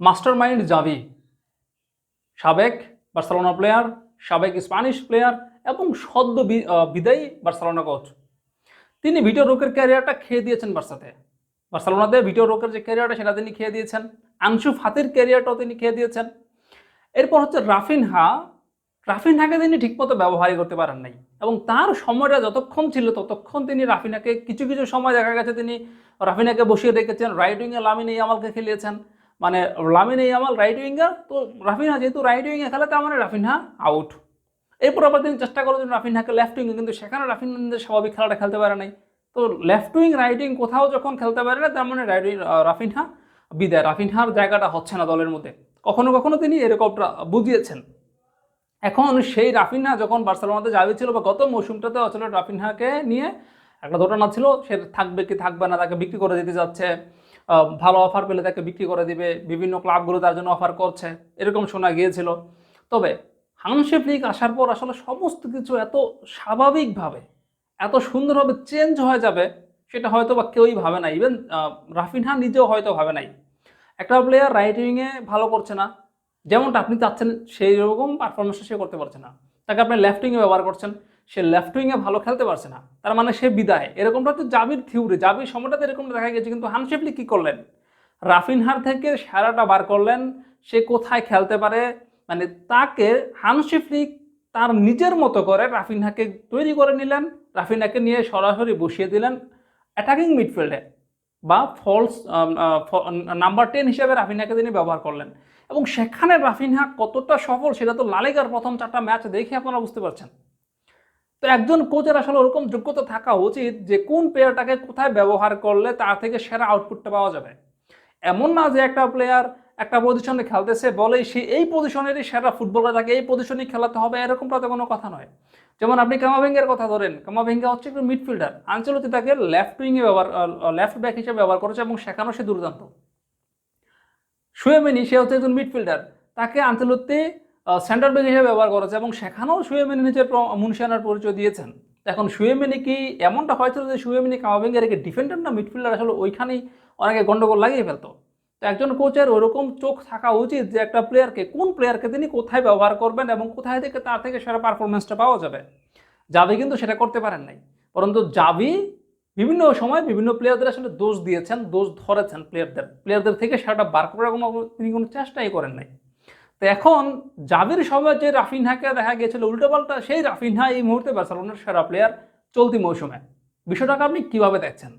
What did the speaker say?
Master mind Xavi. সাবেক Barcelona player সাবেক Spanish player এবং সদ্য বিদায়ী বার্সেলোনা কোচ তিনি ভিডিও রোকের ক্যারিয়ারটা খেয়ে দিয়েছেন বার্সাতে। বার্সেলোনাতে ভিডিও রোকের যে ক্যারিয়ারটা সেটা তিনি খেয়ে দিয়েছেন। আনসু ফাতির ক্যারিয়ারটাও তিনি খেয়ে দিয়েছেন। এরপর হচ্ছে রাফিনহা। রাফিনহাকে তিনি ঠিকমতো ব্যবহারই করতে পারেন নাই এবং তার সময়টা যতক্ষণ ছিল ততক্ষণ তিনি রাফিনাকে কিছু কিছু সময় দেখা গেছে তিনি রাফিনাকে বসিয়ে রেখেছেন। রাইট উইংয়ে লামিন ইয়ামালকে খেলিয়েছেন। মানে লামিন ইয়ামাল রাইট উইঙ্গার তো রাফিনহা যেহেতু রাইট উইংয়ে খেলে তার মানে রাফিনহা আউট এরপর আবার তিনি চেষ্টা করেছেন রাফিনহাকে লেফট উইংয়ে কিন্তু সেখানে রাফিনহাদের স্বাভাবিক খেলাটা খেলতে পারে নাই। তো লেফট উইং রাইট উইং কোথাও যখন খেলতে পারে না, তার মানে রাইট উইং রাফিনহা বিদায়। রাফিনহার জায়গাটা হচ্ছে না দলের মধ্যে। কখনো কখনো তিনি এরকমটা বুঝিয়েছেন। এখন সেই রাফিনহা যখন বার্সেলোনাতে যাবে ছিল বা গত মৌসুমটাতে আসলে রাফিনহাকে নিয়ে, একটা ঘটনা ছিল, সে থাকবে কি থাকবে না, তাকে বিক্রি করে দিতে যাচ্ছে। ভালো অফার পেলে তাকে বিক্রি করে দিবে, বিভিন্ন ক্লাবগুলো তার জন্য অফার করছে, এরকম শোনা গিয়েছিল। তবে হানশেপ লিগ আসার পর আসলে সমস্ত কিছু এত স্বাভাবিকভাবে, এত সুন্দরভাবে চেঞ্জ হয়ে যাবে, সেটা হয়তো বা কেউই ভাবে না। ইভেন রাফিনহা নিজেও হয়তো ভাবে নাই। একটা প্লেয়ার রাইট উইংয়ে ভালো করছে না, যেমনটা আপনি চাচ্ছেন সেই রকম পারফরমেন্সটা সে করতে পারছে না। তাকে আপনি লেফট উইংয়ে ব্যবহার করছেন সে লেফট উইংয়ে ভালো খেলতে পারছে না। তার মানে সে বিদায়। এরকমটা তো জাবির থিউরি জাবির সময়টাতে এরকম দেখা গেছে। কিন্তু হানশেফলি কী করলেন? রাফিনহার থেকে সেরাটা বার করলেন। সে কোথায় খেলতে পারে? মানে তাকে হানশেফলি তার নিজের মতো করে রাফিনহাকে তৈরি করে নিলেন। রাফিনহাকে নিয়ে সরাসরি বসিয়ে দিলেন অ্যাটাকিং মিডফিল্ডে বা ফলস নাম্বার টেন হিসেবে রাফিনহাকে তিনি ব্যবহার করলেন। এবং সেখানে রাফিনহা কতটা সফল সেটা তো লালিগার প্রথম চারটা ম্যাচ দেখে আপনারা বুঝতে পারছেন। তো একজন কোচের আসলে ওরকম যোগ্যতা থাকা উচিত যে কোন প্লেয়ারটাকে কোথায় ব্যবহার করলে তার থেকে সেরা আউটপুটটা পাওয়া যাবে। এমন না যে একটা প্লেয়ার একটা পজিশনে খেলতেছে, বলেই সে এই পজিশনেরই সেরা ফুটবলার তাকে এই পজিশনেই খেলাতে হবে এরকমটা তো কোনো কথা নয়। যেমন আপনি কামাভিঙ্গের কথা ধরেন, কামাভিঙ্গা হচ্ছে একটু মিডফিল্ডার আঞ্চলতি তাকে লেফট উইংয়ে ব্যবহার লেফট ব্যাক হিসেবে ব্যবহার করেছে এবং সেখানেও সে দুর্দান্ত। সুয়েমেনি, সে হচ্ছে একজন মিডফিল্ডার তাকে আঞ্চলতে সেন্টার ব্যাক হিসেবে ব্যবহার করেছে এবং সেখানেও সুয়েমেনি নিজের মুনশিয়ানার পরিচয় দিয়েছেন। এখন সুয়েমেনি কি এমনটা হয়েছিল যে সুয়েমেনি কামাভিঙ্গা রেখে ডিফেন্ডার না মিডফিল্ডার আসলে ওইখানেই অনেকে গন্ডগোল লাগিয়ে ফেলতো। তো একজন কোচের ওরকম চোখ থাকা উচিত যে একটা প্লেয়ারকে কোন প্লেয়ারকে তিনি কোথায় ব্যবহার করবেন এবং কোথায় থেকে তার থেকে সেরা পারফরমেন্সটা পাওয়া যাবে? জাভি কিন্তু সেটা করতে পারেন নাই। পরন্তু জাভি বিভিন্ন সময় বিভিন্ন প্লেয়ারদের আসলে দোষ দিয়েছেন, দোষ ধরেছেন প্লেয়ারদের প্লেয়ারদের থেকে সেটা বার করার কোনো তিনি কোনো চেষ্টাই করেন নাই। তো এখন জাবির সময় যে রাফিনহাকে দেখা গিয়েছিল উল্টোপাল্টা সেই রাফিনহা এই মুহূর্তে বার্সেলোনার সেরা প্লেয়ার চলতি মৌসুমে। বিষয়টাকে আপনি কীভাবে দেখছেন?